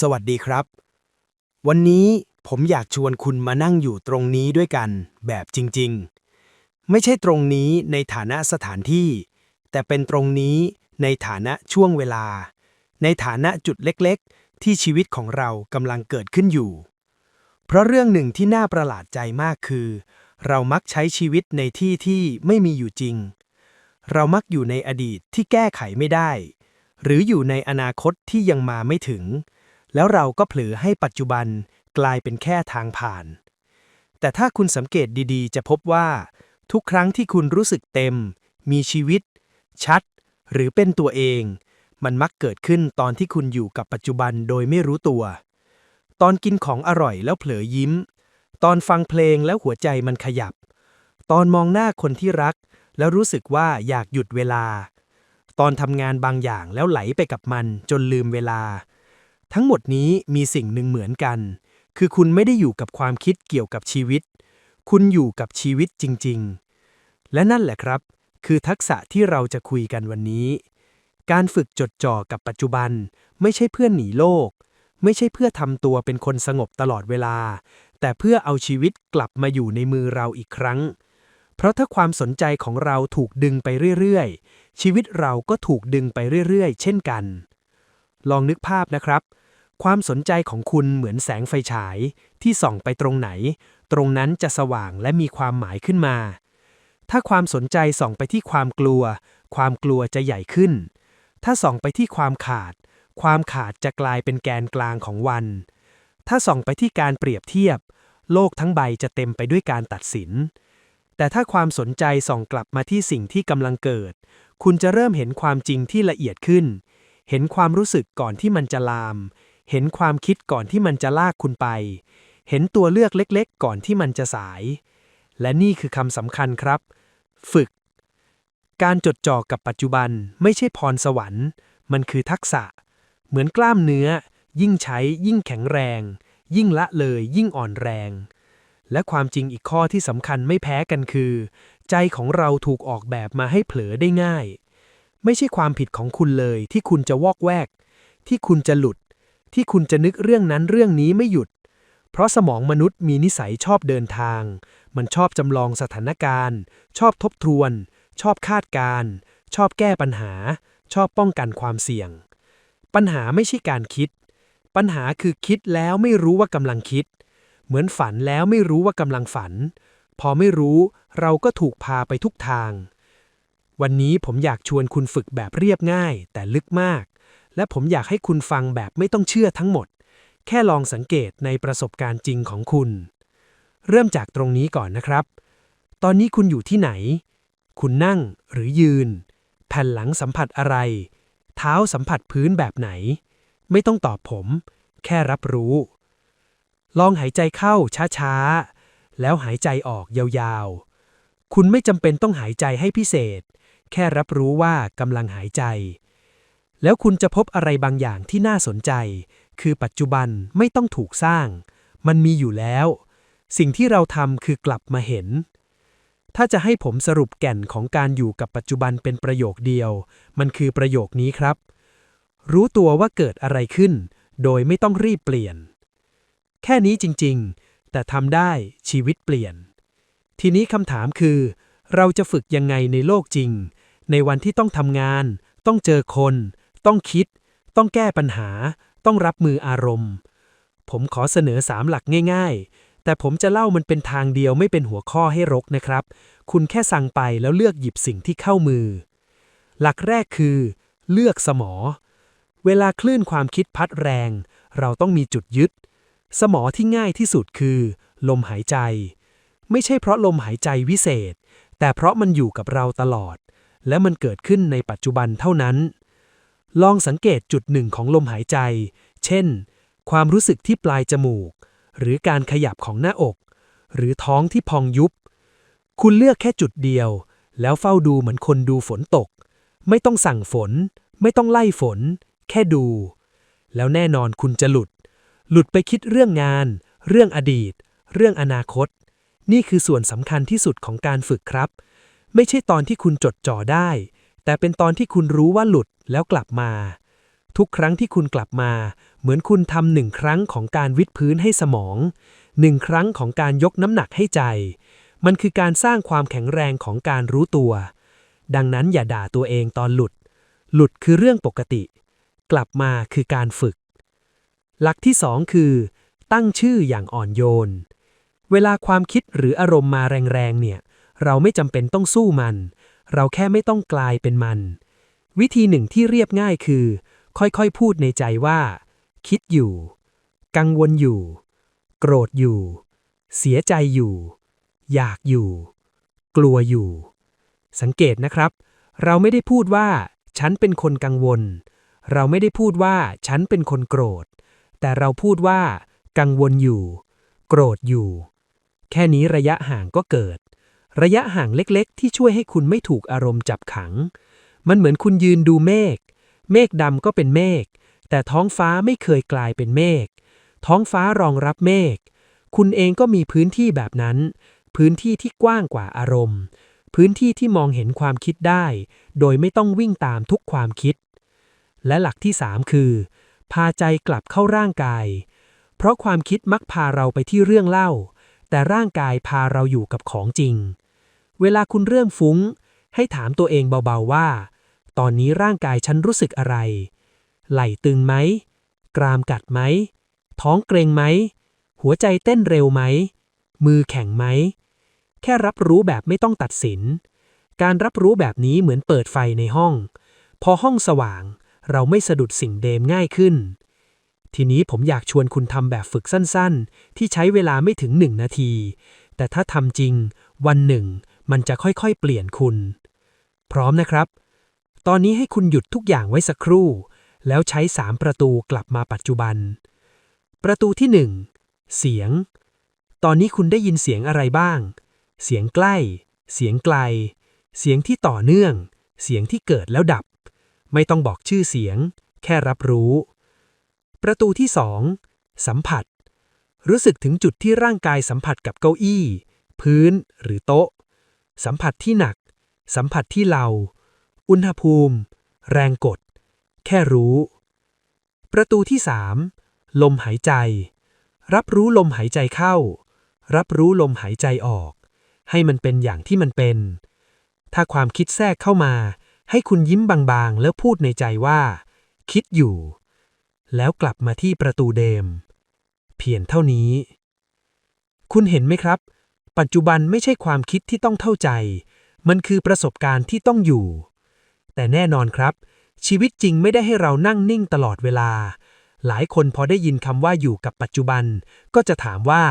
สวัสดีครับ วันนี้ผมอยากชวนคุณมานั่งอยู่ตรงนี้ด้วยกัน แบบจริง ๆ ไม่ใช่ตรงนี้ในฐานะสถานที่ แต่เป็นตรงนี้ในฐานะช่วงเวลา ในฐานะจุดเล็กๆ ที่ชีวิตของเรากำลังเกิดขึ้นอยู่ เพราะเรื่องหนึ่งที่น่าประหลาดใจมากคือ เรามักใช้ชีวิตในที่ที่ไม่มีอยู่จริง เรามักอยู่ในอดีตที่แก้ไขไม่ได้ หรืออยู่ในอนาคตที่ยังมาไม่ถึง แล้วเราก็เผลอให้ปัจจุบันกลายเป็นแค่ทางผ่าน แต่ถ้าคุณสังเกตดีๆ จะพบว่า ทุกครั้งที่คุณรู้สึกเต็ม มีชีวิต ชัด หรือเป็นตัวเอง มันมักเกิดขึ้นตอนที่คุณอยู่กับปัจจุบันโดยไม่รู้ตัว ตอนกินของอร่อยแล้วเผลอยิ้ม ตอนฟังเพลงแล้วหัวใจมันขยับ ตอนมองหน้าคนที่รัก แล้วรู้สึกว่าอยากหยุดเวลา ตอนทำงานบางอย่างแล้วไหลไปกับมันจนลืมเวลา ทั้งหมดนี้มีสิ่งหนึ่งเหมือนกัน คือคุณไม่ได้อยู่กับความคิดเกี่ยวกับชีวิต คุณอยู่กับชีวิตจริง ๆ และนั่นแหละครับ คือทักษะที่เราจะคุยกันวันนี้ การฝึกจดจ่อกับปัจจุบัน ไม่ใช่เพื่อหนีโลก ไม่ใช่เพื่อทำตัวเป็นคนสงบตลอดเวลา แต่เพื่อเอาชีวิตกลับมาอยู่ในมือเราอีกครั้ง เพราะถ้าความสนใจของเราถูกดึงไปเรื่อยๆ ชีวิตเราก็ถูกดึงไปเรื่อยๆ เช่นกัน ลองนึกภาพนะครับ ความสนใจของคุณเหมือนแสงไฟฉาย ที่ส่องไปตรงไหน ตรงนั้นจะสว่างและมีความหมายขึ้นมา ถ้าความสนใจส่องไปที่ความกลัว ความกลัวจะใหญ่ขึ้น ถ้าส่องไปที่ความขาด ความขาดจะกลายเป็นแกนกลางของวัน ถ้าส่องไปที่การเปรียบเทียบ โลกทั้งใบจะเต็มไปด้วยการตัดสิน แต่ถ้าความสนใจส่องกลับมาที่สิ่งที่กำลังเกิด คุณจะเริ่มเห็นความจริงที่ละเอียดขึ้น เห็นความรู้สึกก่อนที่มันจะลาม เห็นความคิดก่อนที่มันจะลากคุณไป เห็นตัวเลือกเล็กๆ ก่อนที่มันจะสาย และนี่คือคำสำคัญครับ ฝึก การจดจ่อกับปัจจุบันไม่ใช่พรสวรรค์ มันคือทักษะ เหมือนกล้ามเนื้อ ยิ่งใช้ยิ่งแข็งแรง ยิ่งละเลยยิ่งอ่อนแรง และความจริงอีกข้อที่สำคัญไม่แพ้กันคือ ใจของเราถูกออกแบบมาให้เผลอได้ง่าย ไม่ใช่ความผิดของคุณเลยที่คุณจะวอกแวก ที่คุณจะหลุด ที่คุณจะนึกเรื่องนั้นเรื่องนี้ไม่หยุด เพราะสมองมนุษย์มีนิสัยชอบเดินทาง มันชอบจำลองสถานการณ์ ชอบทบทวน ชอบคาดการ ชอบแก้ปัญหา ชอบป้องกันความเสี่ยง ปัญหาไม่ใช่การคิด ปัญหาคือคิดแล้วไม่รู้ว่ากำลังคิด เหมือนฝันแล้วไม่รู้ว่ากำลังฝัน พอไม่รู้เราก็ถูกพาไปทุกทาง วันนี้ผมอยากชวนคุณฝึกแบบเรียบง่าย แต่ลึกมาก และผมอยากให้คุณฟังแบบไม่ต้องเชื่อทั้งหมด แค่ลองสังเกตในประสบการณ์จริงของคุณ เริ่มจากตรงนี้ก่อนนะครับ ตอนนี้คุณอยู่ที่ไหน คุณนั่งหรือยืน แผ่นหลังสัมผัสอะไร เท้าสัมผัสพื้นแบบไหน ไม่ต้องตอบผม แค่รับรู้ ลองหายใจเข้าช้าๆ แล้วหายใจออกยาวๆ คุณไม่จำเป็นต้องหายใจให้พิเศษ แค่รับรู้ว่ากำลังหายใจ แล้วคุณจะพบอะไรบางอย่างที่น่าสนใจ คือปัจจุบันไม่ต้องถูกสร้าง มันมีอยู่แล้ว สิ่งที่เราทำคือกลับมาเห็น ถ้าจะให้ผมสรุปแก่นของการอยู่กับปัจจุบันเป็นประโยคเดียว มันคือประโยคนี้ครับ รู้ตัวว่าเกิดอะไรขึ้น โดยไม่ต้องรีบเปลี่ยน แค่นี้จริง ๆ แต่ทำได้ชีวิตเปลี่ยนทีนี้คำถามคือ เราจะฝึกยังไงในโลกจริง ในวันที่ต้องทำงาน ต้องเจอคน ต้องคิด ต้องแก้ปัญหา ต้องรับมืออารมณ์ ผมขอเสนอสามหลักง่าย ๆ แต่ผมจะเล่ามันเป็นทางเดียวไม่เป็นหัวข้อให้รกนะครับ คุณแค่สั่งไปแล้วเลือกหยิบสิ่งที่เข้ามือ หลักแรกคือ เลือกสมอ เวลาคลื่นความคิดพัดแรง เราต้องมีจุดยึด สมอที่ง่ายที่สุดคือ ลมหายใจ ไม่ใช่เพราะลมหายใจวิเศษ แต่เพราะมันอยู่กับเราตลอด และมันเกิดขึ้นในปัจจุบันเท่านั้น ลองสังเกตจุดหนึ่งของลมหายใจ เช่น ความรู้สึกที่ปลายจมูก หรือการขยับของหน้าอก หรือท้องที่พองยุบ คุณเลือกแค่จุดเดียว แล้วเฝ้าดูเหมือนคนดูฝนตก ไม่ต้องสั่งฝน ไม่ต้องไล่ฝน แค่ดู แล้วแน่นอนคุณจะหลุด หลุดไปคิดเรื่องงาน เรื่องอดีต เรื่องอนาคต นี่คือส่วนสำคัญที่สุดของการฝึกครับ ไม่ใช่ตอนที่คุณจดจ่อได้ แต่เป็นตอนที่คุณรู้ว่าหลุดแล้วกลับมา ทุกครั้งที่คุณกลับมา เหมือนคุณทำหนึ่งครั้งของการวิดพื้นให้สมองหนึ่งครั้งของการยกน้ำหนักให้ใจ มันคือการสร้างความแข็งแรงของการรู้ตัว ดังนั้นอย่าด่าตัวเองตอนหลุด หลุดคือเรื่องปกติ กลับมาคือการฝึก หลักที่สองคือ ตั้งชื่ออย่างอ่อนโยน เวลาความคิดหรืออารมณ์มาแรงๆเนี่ย เราไม่จำเป็นต้องสู้มัน เราแค่ไม่ต้องกลายเป็นมัน วิธีหนึ่งที่เรียบง่ายคือ ค่อยๆ พูดในใจว่า คิดอยู่ กังวลอยู่ โกรธอยู่ เสียใจอยู่ อยากอยู่ กลัวอยู่ สังเกตนะครับ เราไม่ได้พูดว่า ฉันเป็นคนกังวล เราไม่ได้พูดว่า ฉันเป็นคนโกรธ แต่เราพูดว่า กังวลอยู่ โกรธอยู่ แค่นี้ระยะห่างก็เกิด ระยะห่างเล็กๆ ที่ช่วยให้คุณไม่ถูกอารมณ์จับขัง มันเหมือนคุณยืนดูเมฆ เมฆดำก็เป็นเมฆ แต่ท้องฟ้าไม่เคยกลายเป็นเมฆ ท้องฟ้ารองรับเมฆ คุณเองก็มีพื้นที่แบบนั้น พื้นที่ที่กว้างกว่าอารมณ์ พื้นที่ที่มองเห็นความคิดได้ โดยไม่ต้องวิ่งตามทุกความคิด และหลักที่ 3 คือ พาใจกลับเข้าร่างกาย เพราะความคิดมักพาเราไปที่เรื่องเล่า แต่ร่างกายพาเราอยู่กับของจริง เวลาคุณเริ่มฟุ้ง ให้ถามตัวเองเบาๆว่า ตอนนี้ร่างกายฉันรู้สึกอะไร ไหล่ตึงไหม กรามกัดไหม ท้องเกรงไหม หัวใจเต้นเร็วไหม มือแข็งไหม แค่รับรู้แบบไม่ต้องตัดสิน การรับรู้แบบนี้เหมือนเปิดไฟในห้อง พอห้องสว่าง เราไม่สะดุดสิ่งเดิมง่ายขึ้นทีนี้ผมอยากชวนคุณทำแบบฝึกสั้นๆ ที่ใช้เวลาไม่ถึงหนึ่งนาที แต่ถ้าทำจริง วันหนึ่ง มันจะค่อยๆ เปลี่ยนคุณ พร้อมนะครับ ตอนนี้ให้คุณหยุดทุกอย่างไว้สักครู่ แล้วใช้สามประตูกลับมาปัจจุบัน ประตูที่หนึ่งเสียง ตอนนี้คุณได้ยินเสียงอะไรบ้าง เสียงใกล้ เสียงไกล เสียงที่ต่อเนื่อง เสียงที่เกิดแล้วดับ ไม่ต้องบอกชื่อเสียง แค่รับรู้ ประตูที่สองสัมผัส รู้สึกถึงจุดที่ร่างกายสัมผัสกับเก้าอี้ พื้นหรือโต๊ะ สัมผัสที่หนัก สัมผัสที่เรา อุณหภูมิ แรงกด แค่รู้ ประตูที่สามลมหายใจ รับรู้ลมหายใจเข้า รับรู้ลมหายใจออก ให้มันเป็นอย่างที่มันเป็น ถ้าความคิดแทรกเข้ามา ให้คุณยิ้มบางๆ แล้วพูดในใจว่า คิดอยู่ แล้วกลับมาที่ประตูเดิม เพียงเท่านี้ คุณเห็นไหมครับ ปัจจุบันไม่ใช่ความคิดที่ต้องเข้าใจ มันคือประสบการณ์ที่ต้องอยู่ แต่แน่นอนครับ ชีวิตจริงไม่ได้ให้เรานั่งนิ่งตลอดเวลา หลายคนพอได้ยินคำว่าอยู่กับปัจจุบัน ก็จะถามว่า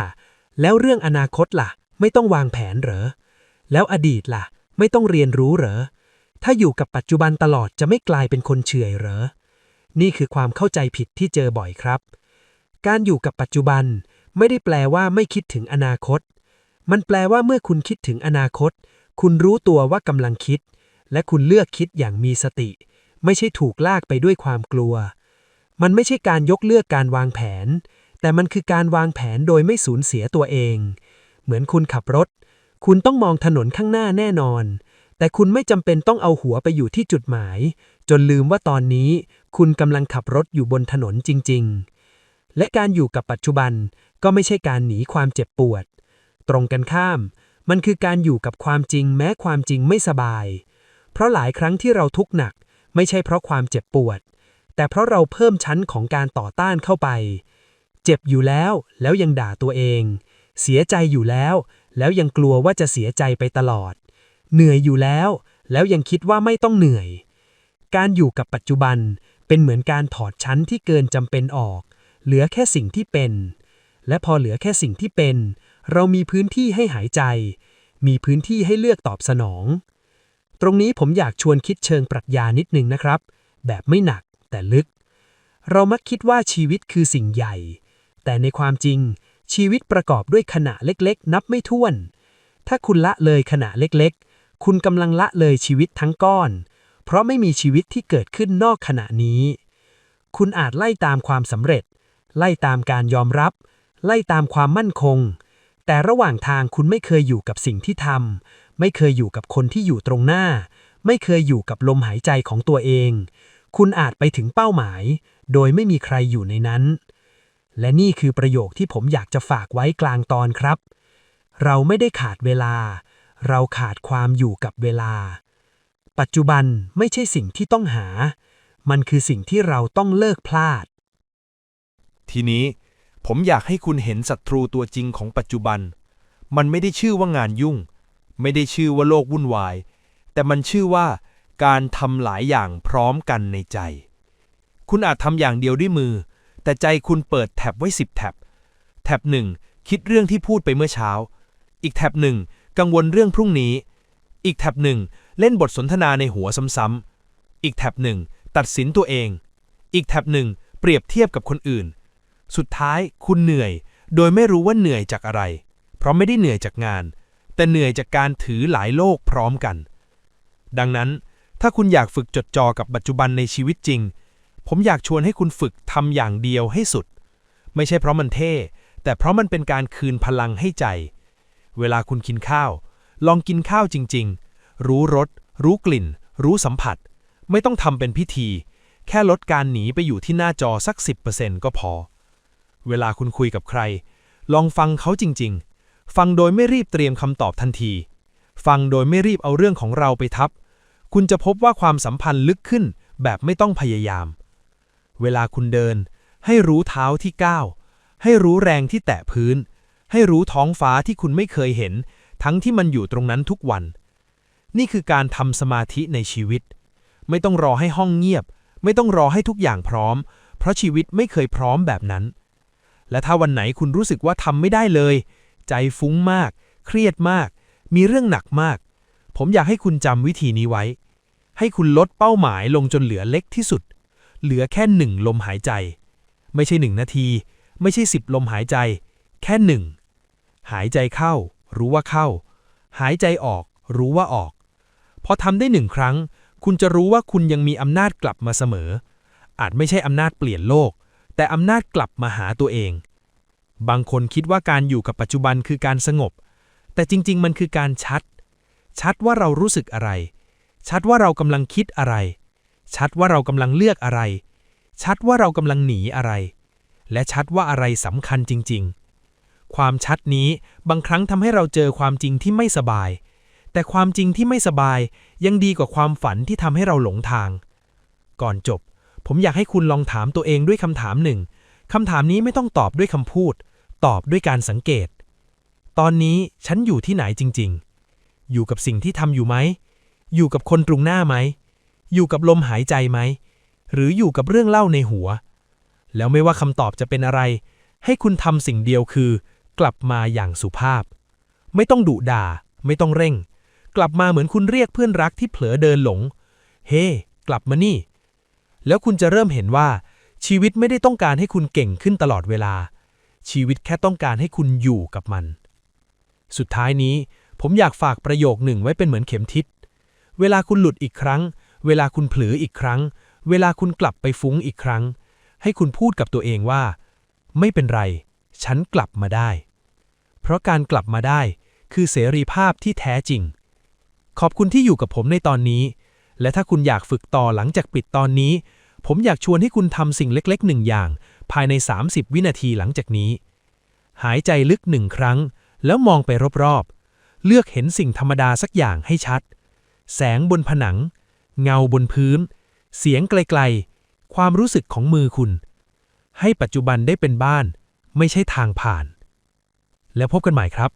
แล้วเรื่องอนาคตล่ะ ไม่ต้องวางแผนเหรอ แล้วอดีตล่ะ ไม่ต้องเรียนรู้เหรอ ถ้าอยู่กับปัจจุบันตลอดจะไม่กลายเป็นคนเฉื่อยเหรอ นี่คือความเข้าใจผิดที่เจอบ่อยครับ การอยู่กับปัจจุบันไม่ได้แปลว่าไม่คิดถึงอนาคต มันแปลว่าเมื่อคุณคิดถึงอนาคต คุณรู้ตัวว่ากำลังคิด และคุณเลือกคิดอย่างมีสติ ไม่ใช่ถูกลากไปด้วยความกลัว มันไม่ใช่การยกเลือกการวางแผน แต่มันคือการวางแผนโดยไม่สูญเสียตัวเอง เหมือนคุณขับรถ คุณต้องมองถนนข้างหน้าแน่นอน แต่คุณไม่จำเป็นต้องเอาหัวไปอยู่ที่จุดหมาย จนลืมว่าตอนนี้ คุณกำลังขับรถอยู่บนถนนจริง ๆ และการอยู่กับปัจจุบันก็ไม่ใช่การหนีความเจ็บปวด ตรงกันข้าม มันคือการอยู่กับความจริงแม้ความจริงไม่สบาย เพราะหลายครั้งที่เราทุกข์หนัก ไม่ใช่เพราะความเจ็บปวด แต่เพราะเราเพิ่มชั้นของการต่อต้านเข้าไป เจ็บอยู่แล้วแล้วยังด่าตัวเอง เสียใจอยู่แล้ว แล้วยังกลัวว่าจะเสียใจไปตลอด เหนื่อยอยู่แล้ว แล้วยังคิดว่าไม่ต้องเหนื่อย การอยู่กับปัจจุบันเป็นเหมือนการถอดชั้นที่เกินจำเป็นออก เหลือแค่สิ่งที่เป็น และพอเหลือแค่สิ่งที่เป็น เรามีพื้นที่ให้หายใจ มีพื้นที่ให้เลือกตอบสนอง ตรงนี้ผมอยากชวนคิดเชิงปรัชญานิดนึงนะครับ แบบไม่หนักแต่ลึก เรามักคิดว่าชีวิตคือสิ่งใหญ่ แต่ในความจริง ชีวิตประกอบด้วยขณะเล็กๆ นับไม่ถ้วน ถ้าคุณละเลยขณะเล็กๆ คุณกำลังละเลยชีวิตทั้งก้อน เพราะไม่มีชีวิตที่เกิดขึ้นนอกขณะนี้ คุณอาจไล่ตามความสำเร็จ ไล่ตามการยอมรับ ไล่ตามความมั่นคง แต่ระหว่างทางคุณไม่เคยอยู่กับสิ่งที่ทำ ไม่เคยอยู่กับคนที่อยู่ตรงหน้า ไม่เคยอยู่กับลมหายใจของตัวเอง คุณอาจไปถึงเป้าหมาย โดยไม่มีใครอยู่ในนั้น และนี่คือประโยคที่ผมอยากจะฝากไว้กลางตอนครับ เราไม่ได้ขาดเวลา เราขาดความอยู่กับเวลา ปัจจุบันไม่ใช่สิ่งที่ต้องหา มันคือสิ่งที่เราต้องเลิกพลาด ทีนี้ ผมอยากให้คุณเห็นศัตรูตัวจริงของปัจจุบัน มันไม่ได้ชื่อว่างานยุ่ง ไม่ได้ชื่อว่าโลกวุ่นวาย แต่มันชื่อว่าการทำหลายอย่างพร้อมกันในใจ คุณอาจทำอย่างเดียวด้วยมือ แต่ใจคุณเปิดแท็บไว้สิบแท็บ แท็บหนึ่งคิดเรื่องที่พูดไปเมื่อเช้า อีกแท็บหนึ่งกังวลเรื่องพรุ่งนี้ อีกแท็บหนึ่งเล่นบทสนทนาในหัวซ้ำๆ อีกแท็บหนึ่งตัดสินตัวเอง อีกแท็บหนึ่งเปรียบเทียบกับคนอื่น สุดท้ายคุณเหนื่อย โดยไม่รู้ว่าเหนื่อยจากอะไร เพราะไม่ได้เหนื่อยจากงาน แต่เหนื่อยจากการถือหลายโลกพร้อมกัน ดังนั้น ถ้าคุณอยากฝึกจดจ่อกับปัจจุบันในชีวิตจริง ผมอยากชวนให้คุณฝึกทำอย่างเดียวให้สุด ไม่ใช่เพราะมันเท่ แต่เพราะมันเป็นการคืนพลังให้ใจ เวลาคุณกินข้าว ลองกินข้าวจริง ๆ รู้รส รู้กลิ่น รู้สัมผัส ไม่ต้องทำเป็นพิธี แค่ลดการหนีไปอยู่ที่หน้าจอสัก 10%ก็พอ เวลาคุณคุยกับใคร ลองฟังเขาจริง ๆ ฟังโดยไม่รีบเตรียมคำตอบทันที ฟังโดยไม่รีบเอาเรื่องของเราไปทับ คุณจะพบว่าความสัมพันธ์ลึกขึ้นแบบไม่ต้องพยายาม เวลาคุณเดิน ให้รู้เท้าที่ก้าวให้รู้แรงที่แตะพื้น ให้รู้ท้องฟ้าที่คุณไม่เคยเห็น ทั้งที่มันอยู่ตรงนั้นทุกวัน นี่คือการทำสมาธิในชีวิต ไม่ต้องรอให้ห้องเงียบ ไม่ต้องรอให้ทุกอย่างพร้อม เพราะชีวิตไม่เคยพร้อมแบบนั้น และถ้าวันไหนคุณรู้สึกว่าทำไม่ได้เลย ใจฟุ้งมาก เครียดมาก มีเรื่องหนักมาก ผมอยากให้คุณจำวิธีนี้ไว้ ให้คุณลดเป้าหมายลงจนเหลือเล็กที่สุด เหลือแค่หนึ่งลมหายใจ ไม่ใช่หนึ่งนาที ไม่ใช่สิบลมหายใจ แค่หนึ่งหายใจเข้า รู้ว่าเข้า หายใจออก รู้ว่าออก พอทำได้หนึ่งครั้ง คุณจะรู้ว่าคุณยังมีอำนาจกลับมาเสมอ อาจไม่ใช่อำนาจเปลี่ยนโลก แต่อำนาจกลับมาหาตัวเอง บางคนคิดว่าการอยู่กับปัจจุบันคือการสงบ แต่จริง ๆ มันคือการชัด ชัดว่าเรารู้สึกอะไร ชัดว่าเรากำลังคิดอะไร ชัดว่าเรากำลังเลือกอะไร ชัดว่าเรากำลังหนีอะไร และชัดว่าอะไรสำคัญจริง ๆ ความชัดนี้บางครั้งทำให้เราเจอความจริงที่ไม่สบาย แต่ความจริงที่ไม่สบายยังดีกว่าความฝันที่ทำให้เราหลงทาง ก่อนจบ ผมอยากให้คุณลองถามตัวเองด้วยคำถามหนึ่งคำถามนี้ไม่ต้องตอบด้วยคำพูด ตอบด้วยการสังเกต ตอนนี้ฉันอยู่ที่ไหนจริง ๆ อยู่กับสิ่งที่ทำอยู่ไหม อยู่กับคนตรงหน้าไหม อยู่กับลมหายใจไหม หรืออยู่กับเรื่องเล่าในหัว แล้วไม่ว่าคำตอบจะเป็นอะไร ให้คุณทำสิ่งเดียวคือ กลับมาอย่างสุภาพ ไม่ต้องดุด่า ไม่ต้องเร่ง กลับมาเหมือนคุณเรียกเพื่อนรักที่เผลอเดินหลง เฮ้กลับมานี่ แล้วคุณจะเริ่มเห็นว่า ชีวิตไม่ได้ต้องการให้คุณเก่งขึ้นตลอดเวลา ชีวิตแค่ต้องการให้คุณอยู่กับมัน สุดท้ายนี้ ผมอยากฝากประโยคหนึ่งไว้เป็นเหมือนเข็มทิศ เวลาคุณหลุดอีกครั้ง เวลาคุณเผลออีกครั้ง เวลาคุณกลับไปฟุ้งอีกครั้ง ให้คุณพูดกับตัวเองว่า ไม่เป็นไร ฉันกลับมาได้ เพราะการกลับมาได้คือเสรีภาพที่แท้จริง ขอบคุณที่อยู่กับผมในตอนนี้ และถ้าคุณอยากฝึกต่อหลังจากปิดตอนนี้ ผมอยากชวนให้คุณทำสิ่งเล็กๆหนึ่งอย่าง ภายใน 30 วินาทีหลังจากนี้ หายใจลึกหนึ่งครั้ง แล้วมองไปรอบๆ เลือกเห็นสิ่งธรรมดาสักอย่างให้ชัด แสงบนผนัง เงาบนพื้น เสียงไกลๆ ความรู้สึกของมือคุณ ให้ปัจจุบันได้เป็นบ้าน ไม่ใช่ทางผ่าน แล้วพบกันใหม่ครับ